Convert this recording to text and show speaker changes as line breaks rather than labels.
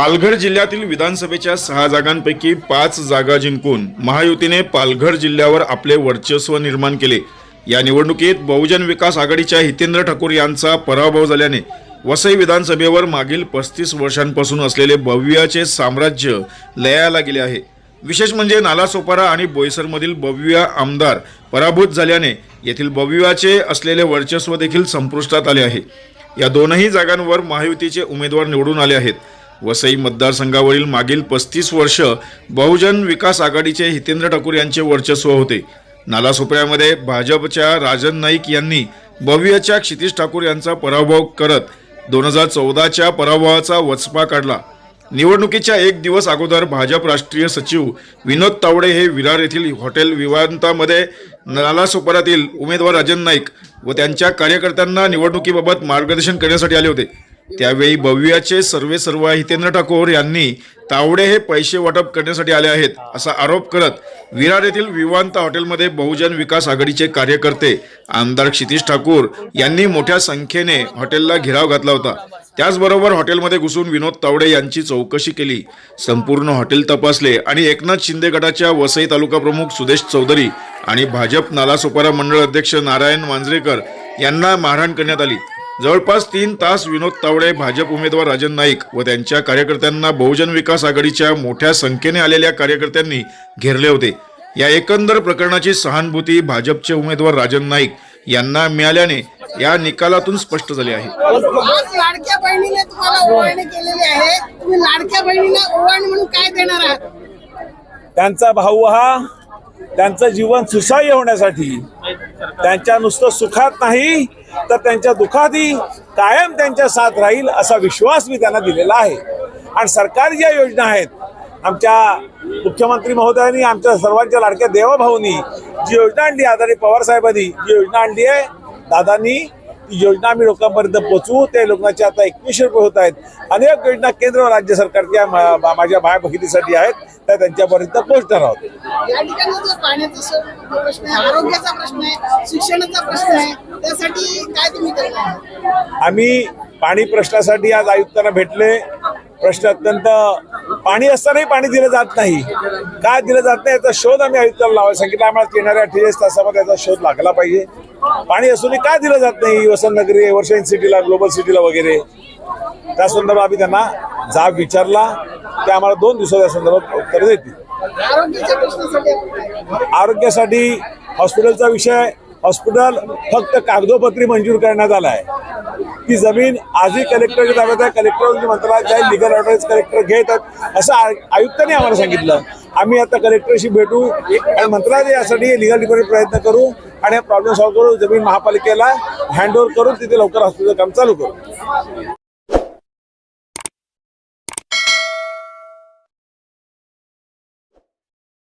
पालघर जिल्ह्यातील विधानसभेच्या सहा जागांपैकी पाच जागा जिंकून महायुतीने पालघर जिल्ह्यावर आपले वर्चस्व निर्माण केले. या निवडणुकीत बहुजन विकास आघाडीच्या हितेंद्र ठाकूर यांचा पराभव झाल्याने वसई विधानसभेवर मागील पस्तीस वर्षांपासून असलेले भव्याचे साम्राज्य लयाला गेले आहे. विशेष म्हणजे नालासोपारा आणि बोईसरमधील भव्या आमदार पराभूत झाल्याने येथील भव्याचे असलेले वर्चस्व देखील संपुष्टात आले आहे. या दोनही जागांवर महायुतीचे उमेदवार निवडून आले आहेत. वसई मतदारसंघावरील मागील पस्तीस वर्ष बहुजन विकास आघाडीचे हितेंद्र ठाकूर यांचे वर्चस्व होते. नालासोपऱ्यामध्ये भाजपच्या राजन नाईक यांनी भव्यच्या क्षितिश ठाकूर यांचा पराभव करत दोन हजार चौदाच्या पराभवाचा वचपा काढला. निवडणुकीच्या एक दिवस अगोदर भाजप राष्ट्रीय सचिव विनोद तावडे हे विरार येथील हॉटेल विवांतामध्ये नालासोपारातील उमेदवार राजन नाईक व त्यांच्या कार्यकर्त्यांना निवडणुकीबाबत मार्गदर्शन करण्यासाठी आले होते. त्यावेळी भव्याचे सर्वे सर्व हितेंद्र ठाकूर यांनी तावडे हे पैसे वाटप करण्यासाठी आले आहेत असा आरोप करत विरार येथील विवांत हॉटेलमध्ये बहुजन विकास आघाडीचे कार्यकर्ते आमदार क्षितिश ठाकूर यांनी मोठ्या संख्येने हॉटेलला घेराव घातला होता. त्याचबरोबर हॉटेलमध्ये घुसून विनोद तावडे यांची चौकशी केली. संपूर्ण हॉटेल तपासले आणि एकनाथ शिंदे गटाच्या वसई तालुका प्रमुख सुदेश चौधरी आणि भाजप नालासोपारा मंडळ अध्यक्ष नारायण मांजरेकर यांना मारहाण करण्यात आली. जवळपास तीन तास विनोद तावडे भाजप उमेदवार राजन नाईक व त्यांच्या कार्यकर्त्यांना बहुजन विकास आघाडीच्या मोठ्या संख्येने आलेल्या कार्यकर्त्यांनी घेरले होते. या एकंदर प्रकरणाची सहानुभूती भाजपचे उमेदवार राजन नाईक यांना मिळाल्याने या निकालातून स्पष्ट झाले आहे.
आज लाडक्या बहिणीने तुम्हाला ओवाळणी केलेली आहे. तुम्ही लाडक्या बहिणीला ओवाळणी म्हणून काय देणार आहात?
त्यांचा भाऊ हा त्यांचं जीवन सुसह्य होण्यासाठी त्यांच्या नुसतं सुखात नाही तर त्यांच्या दुःखातही कायम त्यांच्या साथ राहील असा विश्वास मी त्यांना दिलेला आहे. आणि सरकारी ज्या योजना आहेत आमच्या मुख्यमंत्री महोदयांनी आमच्या सर्वांच्या लाडक्या देवाभाऊनी जी योजना आणली आदरणीय पवार साहेबांनी जी योजना आणली आहे दादांनी योजना आम्ही लोकांपर्यंत पोचवू ते लोकांचे आता एकवीसशे रुपये होत आहेत. अनेक योजना केंद्र व राज्य सरकारच्या माझ्या भाया भगिनीसाठी आहेत. त्या त्यांच्यापर्यंत पोहोचणार आहोत. आम्ही पाणी प्रश्नासाठी आज आयुक्तांना भेटले. प्रश्न अत्यंत पाणी असतानाही पाणी दिलं जात नाही. काय दिलं जात नाही याचा शोध आम्ही आयुक्ताला लावायला सांगितलं. आम्हाला येणाऱ्या अठ्ठेचाळीस तासामध्ये याचा शोध लागला पाहिजे. पाणी असूनही काय दिलं जात नाही वसंतनगरी एव्हरशाईन सिटीला ग्लोबल सिटीला वगैरे? त्या संदर्भात आम्ही त्यांना जाब विचारला. ते आम्हाला दोन दिवसाच्या संदर्भात उत्तर देतील? आरोग्यासाठी हॉस्पिटलचा विषय हॉस्पिटल फक्त कागदोपत्री मंजूर करण्यात आला आहे. ती जमीन आजही कलेक्टरच्या ताब्यात आहे. कलेक्टर मंत्रालयात जाईल. लिगल ऑर्डर्स कलेक्टर घेत आहेत असं आयुक्तांनी आम्हाला सांगितलं. आम्ही आता कलेक्टरशी भेटू आणि मंत्रालय यासाठी लिगल डिपार्टमेंट प्रयत्न करू. आणि हा प्रॉब्लेम सॉल्व्ह करून जमीन महापालिकेला हँड ओव्हर करून तिथे लवकर हॉस्पिटल काम चालू करू.